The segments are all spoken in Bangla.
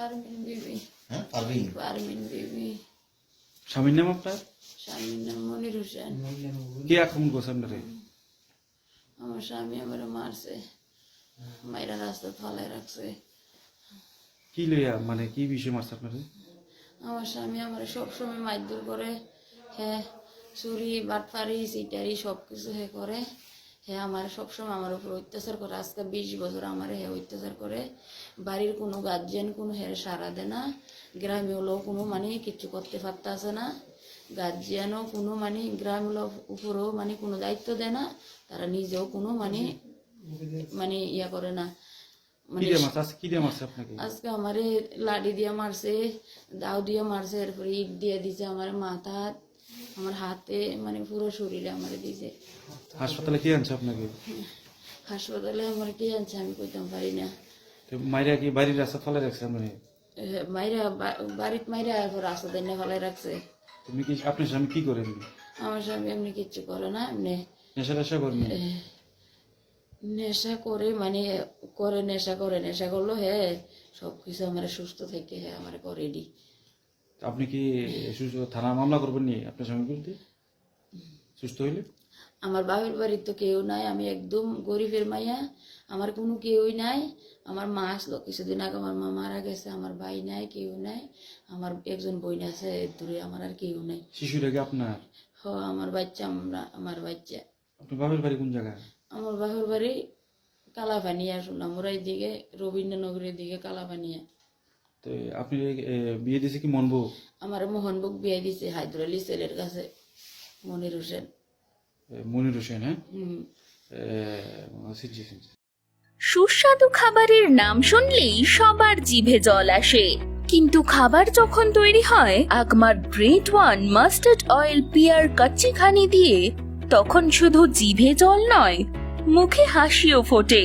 পারমিন বিবি হ্যাঁ পারবিন পারমিন বিবি স্বামীর নাম আপনার? স্বামীর নাম মনির হোসেন কে আক্রমণ করছে আপনারে? আমার স্বামী আমার মারছে মাইরা রাস্তা ফালাই রাখছে। কি লইয়া মানে কি বিষয় মারছে আপনারে? আমার স্বামী আমার সবসময় মারধর করে হ্যাঁ চুরি বাটপারি সিটারি সব কিছু হে করে। হ্যাঁ আমার সবসময় আমার উপর অত্যাচার করে আজকে বিশ বছর আমার হ্যাঁ অত্যাচার করে। বাড়ির কোনো গার্জেন কোনো হ্যাঁ সারা দেয় না। গ্রামে হলেও কোনো মানে কিছু করতে পারতেছে না। গার্জিয়ানও কোনো মানে গ্রাম হলো উপরেও মানে কোনো দায়িত্ব দেয় না। তারা নিজেও কোনো মানে মানে ইয়া করে না। মানে আজকে আমারে লাঠি দিয়ে মারছে দাও দিয়ে মারছে এরপরে ইট দিয়ে দিছে আমার মাথা আমার হাতে মানে পুরো শরীরে আমারে দিছে হাসপাতালে কি আনছে আপনাকে? হাসপাতালে আমার কি আনছে আমি কইতাম পারি না। মাইরা কি বাড়ির রাস্তা ফেলে রাখছে মানে মাইরা বা- বাড়িত মাইরা এরপর রাস্তা দিয়ে ফেলাই রাখছে। তুমি কি আপনার স্বামী কি করেন আমার স্বামী এমনি কিচ্ছু করে না এমনি নেশা টেশা করেন নেশা করে মানে করে নেশা করে নেশা করল হ্যাঁ সব কিছু আমার সুস্থ থেকে হ্যাঁ আমার করে আপনি কি থানা মামলা করবেন নি আপনার স্বামীর বিরুদ্ধে? সুস্থ হইলে? আমার বাপের বাড়ির তো কেউ নাই আমি একদম গরিবের মাইয়া আমার কোনো কেউই নাই। আমার মা আসলো কিছুদিন আগে আমার মা মারা গেছে আমার ভাই নাই কেউ নাই। আমার একজন বোন আছে দূরে আমার আর কেউ নাই। শিশুটাকে আপনার? হ আমার বাচ্চা আমরা আমার বাচ্চা। আপনার বাপের বাড়ি কোন জায়গায়? আমার বাপের বাড়ি কালাপানিয়া শুনলাম ওরা দিকে রবীন্দ্রনগরের দিকে কালাপানিয়া। তো আপনি বিয়ে দিয়েছে কি মনবো আমার মোহনবুক বিয়ে দিছে হায়দর আলী ছেলের কাছে মনির হোসেন। মনির হোসেন হ্যাঁ। সুস্বাদু খাবারের নাম শুনলেই সবার জিভে জল আসে। কিন্তু খাবার যখন তৈরি হয় Agmark great one mustard oil pure kachi ghani দিয়ে তখন শুধু জিভে জল নয় মুখে হাসিও ফোটে।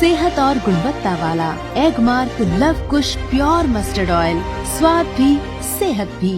सेहत और गुणवत्ता वाला Agmark Luv Kush pure mustard oil, स्वाद भी, सेहत भी।